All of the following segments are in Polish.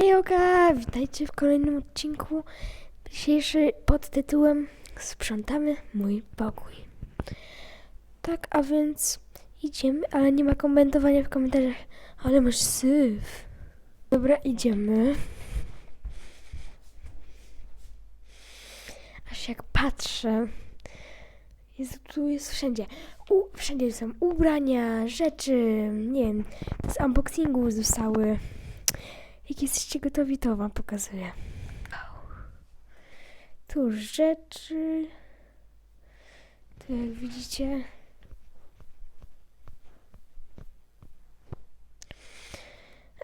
Hejoka! Witajcie w kolejnym odcinku. Dzisiejszy pod tytułem Sprzątamy mój pokój. Tak, a więc idziemy, ale nie ma komentowania w komentarzach. Ale masz syf. Dobra, idziemy. Aż jak patrzę. Jest, tu jest wszędzie. U, wszędzie są ubrania, rzeczy, nie wiem, z unboxingu zostały. Jak jesteście gotowi, to wam pokazuję. Tu rzeczy. Tu jak widzicie.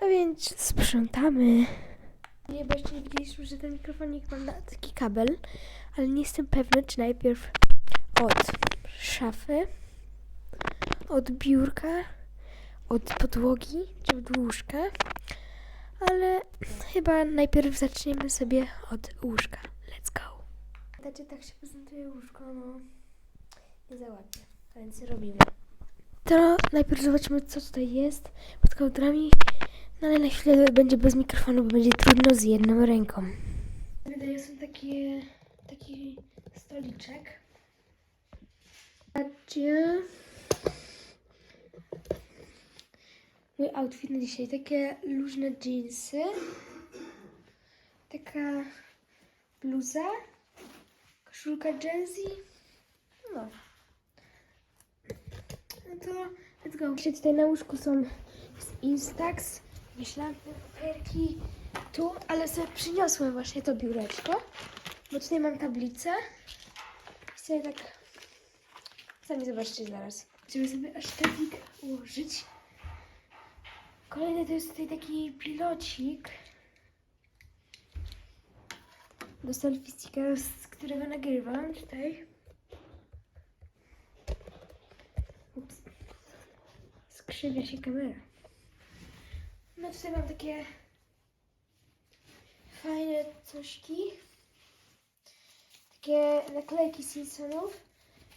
A więc sprzątamy. Nie, bo nie widzieliśmy, że ten mikrofonik ma taki kabel, ale nie jestem pewna, czy najpierw od szafy, od biurka, od podłogi, czy od łóżka, ale chyba najpierw zaczniemy sobie od łóżka. Let's go. Znaczy, tak się prezentuje łóżko, no nie za ładnie, a więc robimy. To najpierw zobaczymy, co tutaj jest pod kołdrami, no ale na chwilę będzie bez mikrofonu, bo będzie trudno z jedną ręką. Wydaje są takie, taki stoliczek. Patrzcie. Mój outfit na dzisiaj. Takie luźne jeansy. Taka bluza. Koszulka jersey. No. No to let's go. Jeszcze tutaj na łóżku są z Instax. Lampy, papierki. Tu, ale sobie przyniosłem właśnie to biureczko. Bo tutaj mam tablicę. I sobie tak Sami zobaczcie zaraz. Chcemy sobie aż sztabik ułożyć. Kolejny to jest tutaj taki pilocik do selfie sticka, z którego nagrywam tutaj. Ups. Skrzywia się kamera. No tutaj mam takie fajne cośki. Takie naklejki Simpsonów.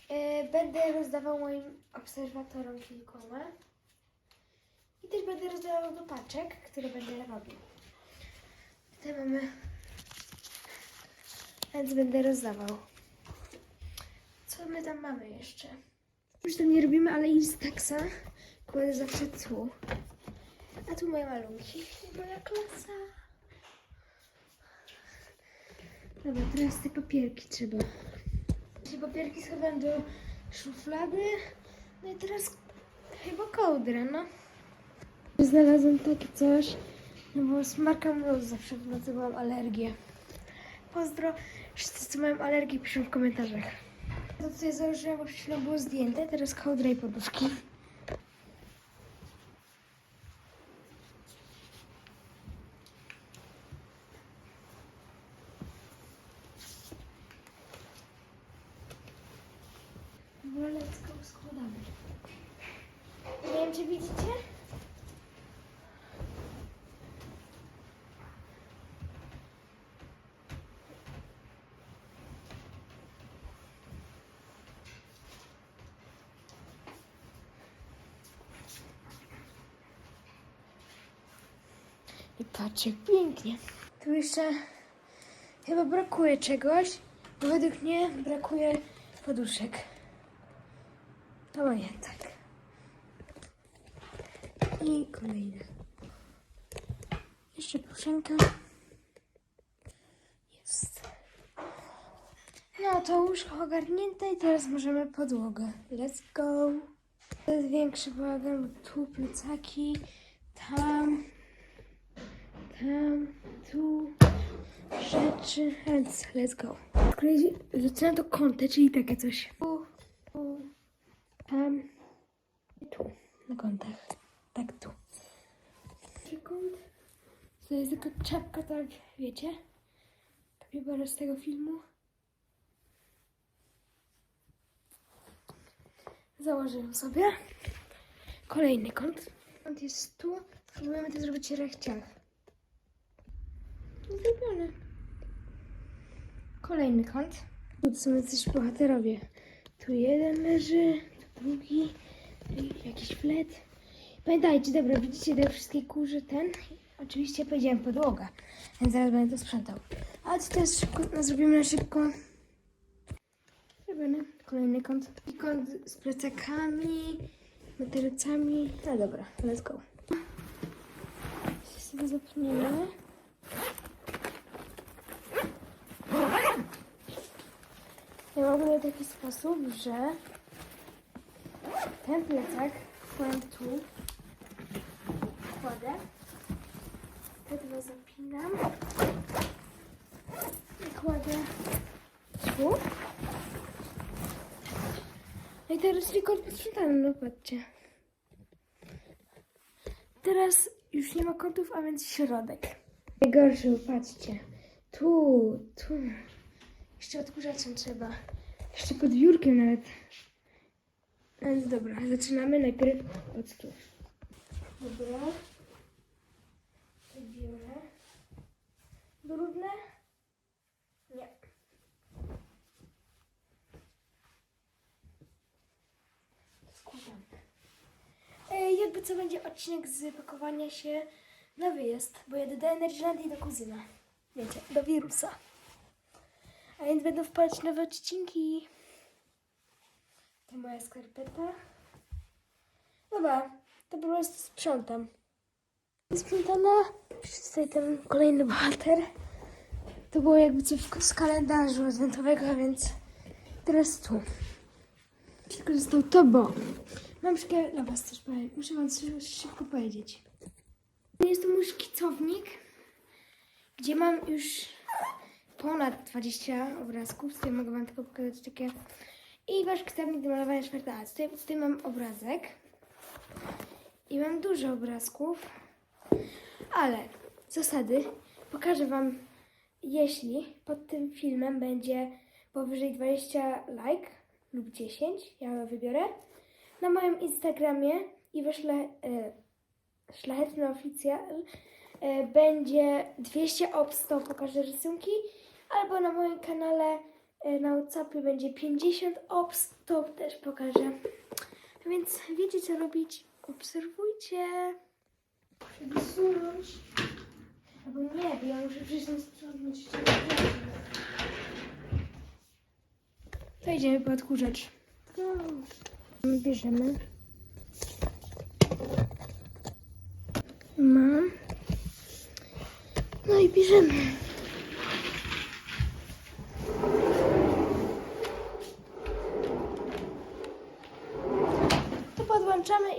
E, Będę rozdawał moim obserwatorom kilkoma. Też będę rozdawał do paczek, które będę robił. Tutaj mamy. Więc będę rozdawał. Co my tam mamy jeszcze? Już tam nie robimy, ale Instaxa kładę zawsze tu. A tu moje malunki. Moja klasa. Dobra, teraz te papierki trzeba. Te papierki schowam do szuflady. No i teraz chyba kołdrę, no. Znalazłam takie coś, no bo smarka mróz zawsze w nocy mam alergię. Pozdro. Wszyscy, co mają alergię, piszą w komentarzach. To tutaj założyłam, bo przed było zdjęte, teraz kołdra i poduszki. No let's go, składamy. Nie wiem, czy widzicie? I patrzcie, pięknie. Tu jeszcze chyba brakuje czegoś, bo według mnie brakuje poduszek. To moje, tak. I kolejne. Jeszcze pluszenka. Jest. No to łóżko ogarnięte i teraz możemy podłogę. Let's go. To jest większy bałagan, tu plecaki, tam, tam, tu, rzeczy, więc let's go. Zaczynam to kątę, czyli takie coś. Tu, tu, tam tu, na kątach. Tak tu. Sekund. To jest taka czapka, tak wiecie? Kapibara z tego filmu. Założę ją sobie. Kolejny kąt. Kąt jest tu. Spróbujemy to zrobić rechciach. Zrobione. Kolejny kąt. Tu są jacyś bohaterowie. Tu jeden leży, tu drugi, jakiś flet. Pamiętajcie, dobra, widzicie te wszystkie kurze ten? oczywiście powiedziałem podłoga, więc zaraz będę to sprzątał. A co teraz szybko, no, zrobimy na szybko. Zrobiony kolejny kąt. I kąt z plecakami, materiałami. No dobra, let's go. Sobie zapniemy. Ja mam w taki sposób, że ten plecak kładę tu, kładę, te dwa zapinam i kładę tu. No i teraz tylko posprzątane, no patrzcie. Teraz już nie ma kątów, a więc środek. Najgorszy, patrzcie. Tu, tu. Jeszcze odkurzaczem trzeba. Jeszcze pod biurkiem nawet. Więc dobra, zaczynamy najpierw od tu. Dobra. To biorę. Brudne? Nie. Składam. E, jakby co będzie odcinek z pakowania się na wyjazd, bo jadę do Energylandii i do kuzyna. Wiecie, do wirusa. A więc będą wpadać nowe odcinki. To moja skarpeta. Dobra, to po prostu sprzątam. Sprzątana. Tutaj ten kolejny bohater. To było jakby coś z kalendarzu adwentowego, a więc teraz tu. Tylko został to, bo mam dla was coś powiem. Muszę wam coś szybko powiedzieć. Jest to mój szkicownik, gdzie mam już ponad 20 obrazków. Tutaj mogę wam tylko pokazać takie. I wasz kstawnik do malowania szmarta. Tutaj, tutaj mam obrazek. I mam dużo obrazków. Ale zasady pokażę wam, jeśli pod tym filmem będzie powyżej 20 like lub 10, ja wybiorę, na moim Instagramie i wyślę e, szlachetny oficjal e, będzie 200 obs, to pokażę rysunki, albo na moim kanale e, na Whatsappie będzie 50 obs, to też pokażę. Więc wiecie co robić, obserwujcie. Muszę wysunąć. Albo nie, bo ja muszę sprzątnąć jeszcze To idziemy po odkurzacz. No. Bierzemy. Mam. No i bierzemy. To podłączamy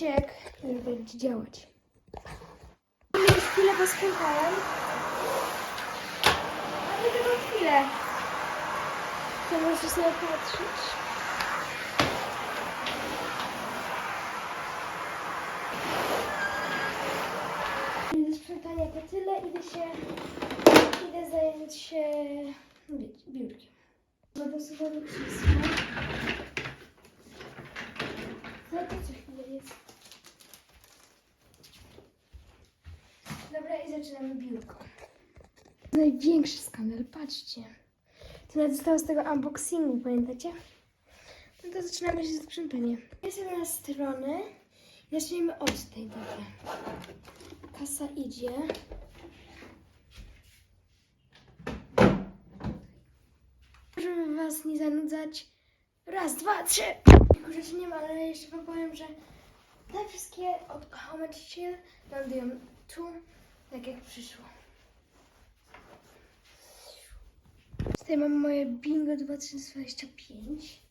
jak już będzie działać. Już chwilę posprzątałem. Ale tylko chwilę. To możecie sobie patrzeć. Do sprzątania to tyle. Idę się... Idę zająć się... no biurkiem. Zadosowane krzesło. No to co chwilę jest. Zaczynamy biurko. Największy skandal, patrzcie. To nawet zostało z tego unboxingu, pamiętacie? No to zaczynamy się sprzątanie. Jestem na stronę i zaczniemy od tej, dobra. Kasa idzie. Żeby was nie zanudzać. Raz, dwa, trzy! Tylko rzeczy nie ma, ale jeszcze wam powiem, że te wszystkie od Chill lądują tu, tak jak przyszło. Tutaj mam moje bingo 2025.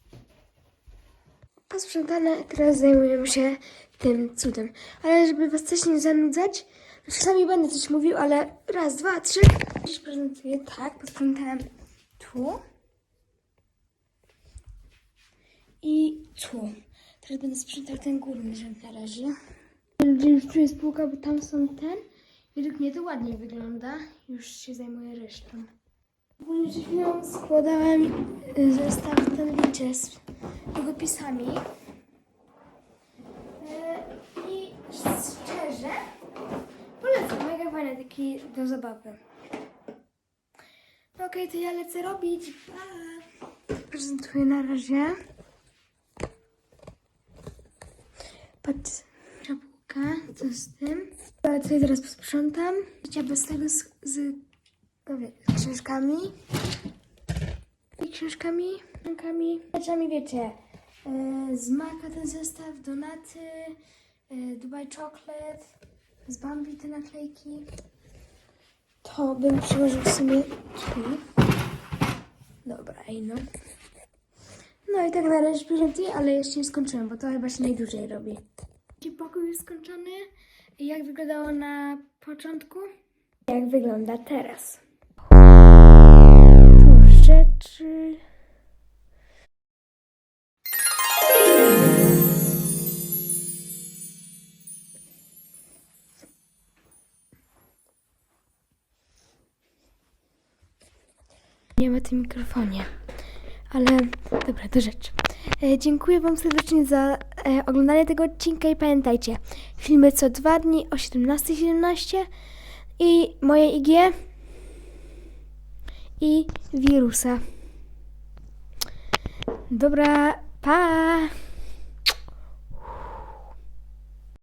Posprzątane, teraz zajmujemy się tym cudem. Ale żeby was też nie zanudzać, to czasami będę coś mówił, ale raz, dwa, trzy. Dziś prezentuję tak, posprzątałem tu. I tu. Teraz będę sprzątał ten górny rzęd na razie. Gdzie już tu jest półka, bo tam są ten. Według mnie to ładniej wygląda. Już się zajmuję resztą. Ogólnie składałem y, zestaw tablicze z długopisami. E, I szczerze polecam, mega fajny taki do zabawy. No Okej, to ja lecę robić. Pa! Prezentuję na razie. Patrz, półka. co z tym? Tutaj zaraz posprzątam. Życia bez tego z, z, no wie, z książkami. I książkami, książkami, rzeczami, wiecie, e, z Maka ten zestaw, donaty, e, Dubai Chocolate, z Bambi te naklejki. To bym przyłożył w sumie tu. Dobra, ej no. No i tak na razie ale jeszcze nie skończyłam, bo to chyba się najdłużej robi. Taki pokój już skończony. Jak wyglądało na początku? Jak wygląda teraz? Tu rzeczy. Nie ma tym mikrofonie. Ale dobra, do rzeczy. E, dziękuję Wam serdecznie za oglądanie tego odcinka i pamiętajcie, filmy co dwa dni o 17.17 i moje IG i wirusa. Dobra, pa!